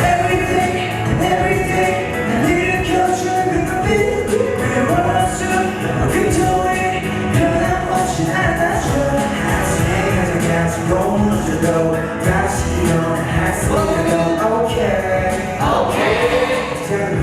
Everything, everything, I need to catch you, I need to be, I want you, 수도 다시 연할 수도 오케이. 오케이.